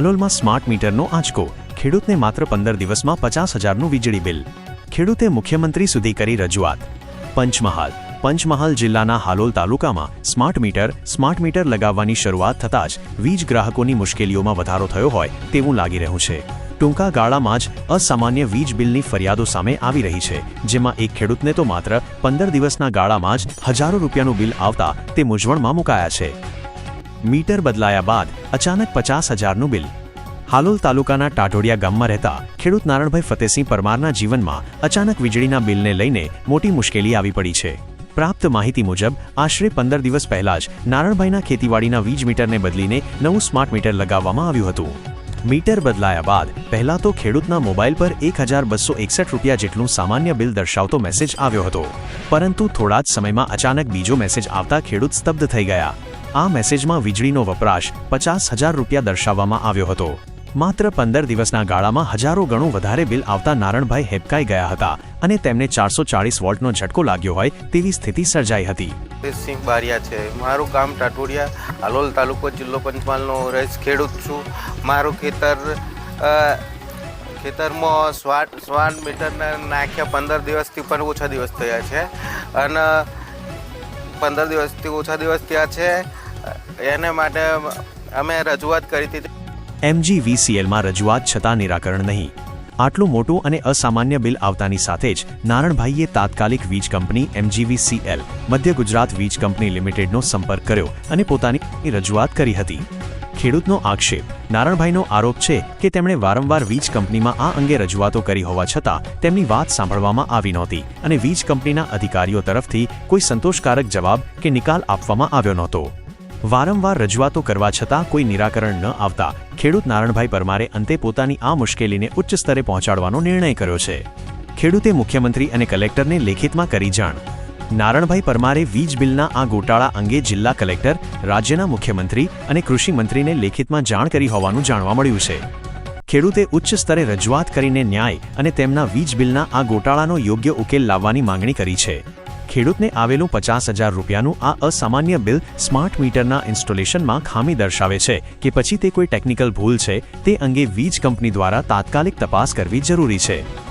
હાલોલમાં smart મીટરનો આંચકો. ખેડૂતને માત્ર પંદર દિવસમાં પચાસ હજારનું વીજળી બિલ. ખેડૂતે મુખ્યમંત્રી સુધી કરી રજૂઆત. પંચમહાલ. પંચમહાલ જિલ્લાના હાલોલ તાલુકામાં સ્માર્ટ મીટર સ્માર્ટ મીટર લગાવવાની શરૂઆત થતાં જ વીજ ગ્રાહકોની મુશ્કેલીઓમાં વધારો થયો હોય તેવું લાગી રહ્યું છે. ટૂંકા ગાળામાં જ અસામાન્ય વીજ બિલની ફરિયાદો સામે આવી રહી છે, જેમાં એક ખેડૂતને તો માત્ર પંદર દિવસના ગાળામાં જ હજારો રૂપિયાનું બિલ આવતા તે મૂંઝવણમાં મુકાયા છે. મીટર બદલાયા બાદ અચાનક પચાસ હજારનું બિલ. હાલોલ તાલુકાના ટાટોડિયા ગામમાં રહેતા ખેડૂત નારણભાઈ ફતેસિંહ પરમારના જીવનમાં અચાનક વીજળીના બિલને લઈને મોટી મુશ્કેલી આવી પડી છે. પ્રાપ્ત માહિતી મુજબ, આશરે પંદર દિવસ પહેલા જ નારણભાઈના ખેતીવાડીના વીજ મીટરને બદલીને નવું સ્માર્ટ મીટર લગાવવામાં આવ્યું હતું. મીટર બદલાયા બાદ પહેલા તો ખેડૂતના મોબાઈલ પર એક હજાર બસો એકસઠ રૂપિયા જેટલું સામાન્ય બિલ દર્શાવતો મેસેજ આવ્યો હતો. પરંતુ થોડા જ સમયમાં અચાનક બીજો મેસેજ આવતા ખેડૂત સ્તબ્ધ થઈ ગયા. આ મેસેજમાં વીજળીનો વપરાશ પચાસ હજાર રૂપિયા દર્શાવવામાં આવ્યો હતો. માત્ર પંદર દિવસના ગાળામાં હજારો ગણું વધારે બિલ આવતા નારણભાઈ હેબકાઈ ગયા હતા અને તેમને ચારસો ચાળીસ વોલ્ટનો ઝટકો લાગ્યો હોય તેવી સ્થિતિ સર્જાઈ હતી. સિંહ બારિયા છે. મારું ગામ ટાટોડિયા, હાલોલ તાલુકો, જિલ્લો પંચમહાલનો રહીશ ખેડૂત છું. મારું ખેતર ખેતરમાં સ્વાટ સ્વાટ મીટરને નાખ્યા પંદર દિવસથી પણ ઓછા દિવસ થયા છે. અને પંદર દિવસથી ઓછા દિવસ થયા છે. એને માટે અમે રજૂઆત કરી હતી. એમજીવીસીએલમાં રજૂઆત છતાં નિરાકરણ નહીં. આટલું મોટું અને અસામાન્ય બિલ આવતાની સાથે જ નારણભાઈએ તાત્કાલિક વીજ કંપની એમજીવીસીએલ, મધ્ય ગુજરાત વીજ કંપની લિમિટેડનો સંપર્ક કર્યો અને પોતાની રજૂઆત કરી હતી. ખેડૂતનો આક્ષેપ, નારણભાઈનો આરોપ છે કે તેમણે વારંવાર વીજ કંપનીમાં આ અંગે રજૂઆતો કરી હોવા છતાં તેમની વાત સાંભળવામાં આવી નહોતી અને વીજ કંપનીના અધિકારીઓ તરફથી કોઈ સંતોષકારક જવાબ કે નિકાલ આપવામાં આવ્યો નહોતો. વારંવાર રજૂઆતો કરવા છતાં કોઈ નિરાકરણ ન આવતા, ખેડૂત નારણભાઈ પરમારે અંતે પોતાની આ મુશ્કેલીને ઉચ્ચ સ્તરે પહોંચાડવાનો નિર્ણય કર્યો છે. ખેડૂતે મુખ્યમંત્રી અને કલેક્ટરને લેખિતમાં કરી જાણ. નારણભાઈ પરમારે વીજ બિલના આ ગોટાળા અંગે જિલ્લા કલેક્ટર, રાજ્યના મુખ્યમંત્રી અને કૃષિમંત્રીને લેખિતમાં જાણ કરી હોવાનું જાણવા મળ્યું છે. ખેડૂતે ઉચ્ચ સ્તરે રજૂઆત કરીને ન્યાય અને તેમના વીજ બિલના આ ગોટાળાનો યોગ્ય ઉકેલ લાવવાની માંગણી કરી છે. ખેડૂતને આવેલું પચાસ હજાર રૂપિયાનું આ અસામાન્ય બિલ સ્માર્ટ મીટરના ઇન્સ્ટોલેશનમાં ખામી દર્શાવે છે કે પછી તે કોઈ ટેકનિકલ ભૂલ છે તે અંગે વીજ કંપની દ્વારા તાત્કાલિક તપાસ કરવી જરૂરી છે.